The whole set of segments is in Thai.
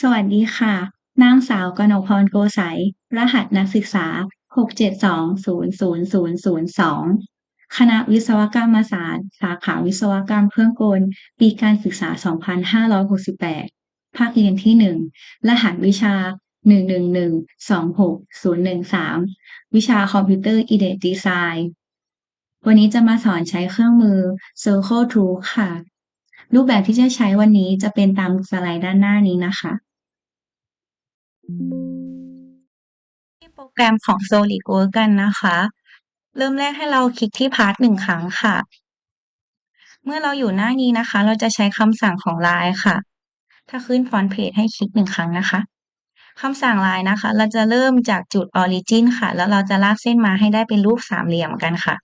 สวัสดีค่ะ นางสาวกนกพรโกษัยรหัสนักศึกษา 672000002 คณะวิศวกรรมศาสตร์ สาขาวิศวกรรมเครื่องกล ปีการศึกษา 2568 ภาคเรียนที่ 1 รหัสวิชา 111-26013วิชาคอมพิวเตอร์อิเดดดีไซน์วันนี้จะมาสอนใช้เครื่องมือ Circle Tool ค่ะ รูปแบบที่จะใช้วันนี้จะเป็นตามสไลด์ด้านหน้านี้นะคะ ที่โปรแกรมของ SolidWorks กันนะคะ เริ่มแรกให้เราคลิกที่พาร์ทหนึ่งครั้งค่ะ เมื่อเราอยู่หน้านี้นะคะ เราจะใช้คำสั่งของ Line ค่ะ ถ้าขึ้นฟอนต์เพจให้คลิกหนึ่งครั้งนะคะคำสั่ง Line นะคะ เราจะเริ่มจากจุด Origin ค่ะ แล้วเราจะลากเส้นมาให้ได้เป็นรูปสามเหลี่ยมกันค่ะ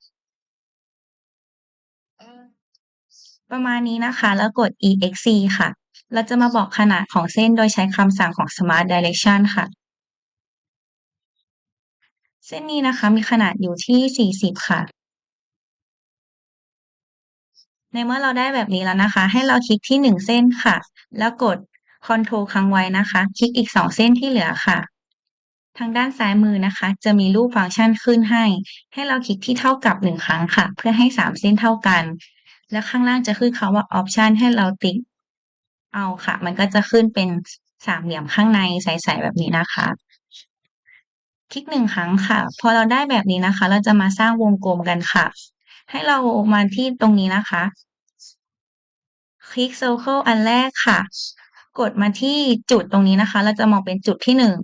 ประมาณนี้นะคะ แล้วกด exe ค่ะ เราจะมาบอกขนาดของเส้นโดยใช้คำสั่งของ smart direction ค่ะ เส้นนี้นะคะมีขนาดอยู่ที่ 40 ค่ะ ในเมื่อเราได้แบบนี้แล้วนะคะ ให้เราคลิกที่ 1 เส้นค่ะ แล้วกด Ctrl ค้างไว้นะคะ คลิกอีก 2 เส้นที่เหลือค่ะ ทางด้านซ้ายมือนะคะ จะมีรูปฟังก์ชันขึ้นให้ ให้เราคลิกที่เท่ากับ 1 ครั้งค่ะ เพื่อให้ 3 เส้นเท่ากัน แล้วข้างล่างจะขึ้นคำว่า Option ให้เราติ๊ก เอาค่ะ มันก็จะขึ้นเป็นสามเหลี่ยมข้างในใสๆแบบนี้นะคะ คลิกหนึ่งครั้งค่ะ พอเราได้แบบนี้นะคะ เราจะมาสร้างวงกลมกันค่ะ ให้เรามาที่ตรงนี้นะคะ คลิก Circle อันแรกค่ะ กดมาที่จุดตรงนี้นะคะ เราจะมองเป็นจุดที่หนึ่ง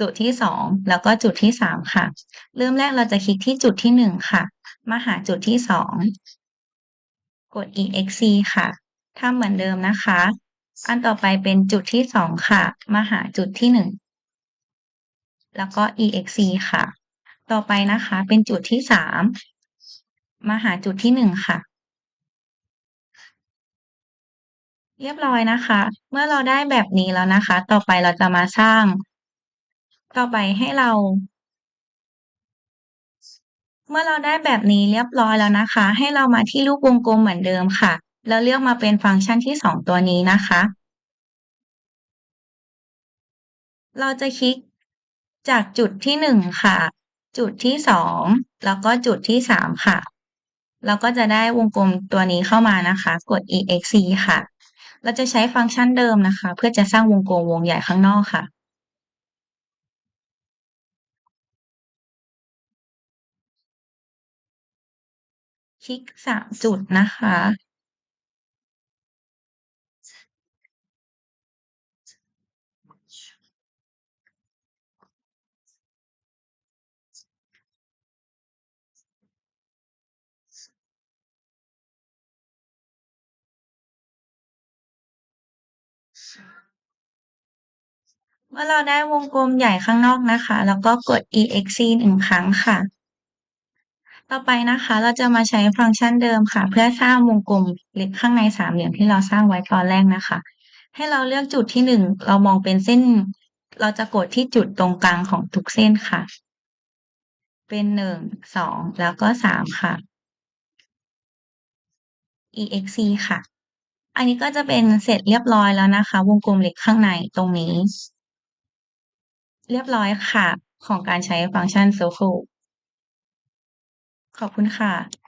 จุดที่สองแล้วก็จุดที่สามค่ะ เริ่มแรกเราจะคลิกที่จุดที่หนึ่งค่ะ มาหาจุดที่สองกด exe ค่ะทำเหมือนเดิมนะคะ อันต่อไปเป็นจุดที่สองค่ะ มาหาจุดที่หนึ่งแล้วก็ exe ค่ะ ต่อไปนะคะ เป็นจุดที่สามมาหาจุดที่หนึ่งค่ะ เรียบร้อยนะคะ เมื่อเราได้แบบนี้แล้วนะคะ ต่อไปเราจะมาสร้าง ต่อไปให้เรา เมื่อเราได้แบบนี้เรียบร้อยแล้วนะคะ ให้เรามาที่รูปวงกลมเหมือนเดิมค่ะ แล้วเลือกมาเป็นฟังก์ชันที่สองตัวนี้นะคะ เราจะคลิกจากจุดที่หนึ่งค่ะ จุดที่สองแล้วก็จุดที่สามค่ะ เราก็จะได้วงกลมตัวนี้เข้ามานะคะ กด exe ค่ะ เราจะใช้ฟังก์ชันเดิมนะคะ เพื่อจะสร้างวงกลมวงใหญ่ข้างนอกค่ะคลิกสามจุดนะคะ เมื่อเราได้วงกลมใหญ่ข้างนอกนะคะ แล้วก็กด exe หนึ่งครั้งค่ะ ต่อไปนะคะ เราจะมาใช้ฟังก์ชันเดิมค่ะ เพื่อสร้างวงกลมเล็กข้างในสามเหลี่ยมที่เราสร้างไว้ตอนแรกนะคะ ให้เราเลือกจุดที่หนึ่งเรามองเป็นเส้น เราจะกดที่จุดตรงกลางของทุกเส้นค่ะ เป็นหนึ่งสองแล้วก็สามค่ะ exe ค่ะ อันนี้ก็จะเป็นเสร็จเรียบร้อยแล้วนะคะ วงกลมเล็กข้างในตรงนี้ เรียบร้อยค่ะ ของการใช้ฟังก์ชัน Circle ขอบคุณค่ะ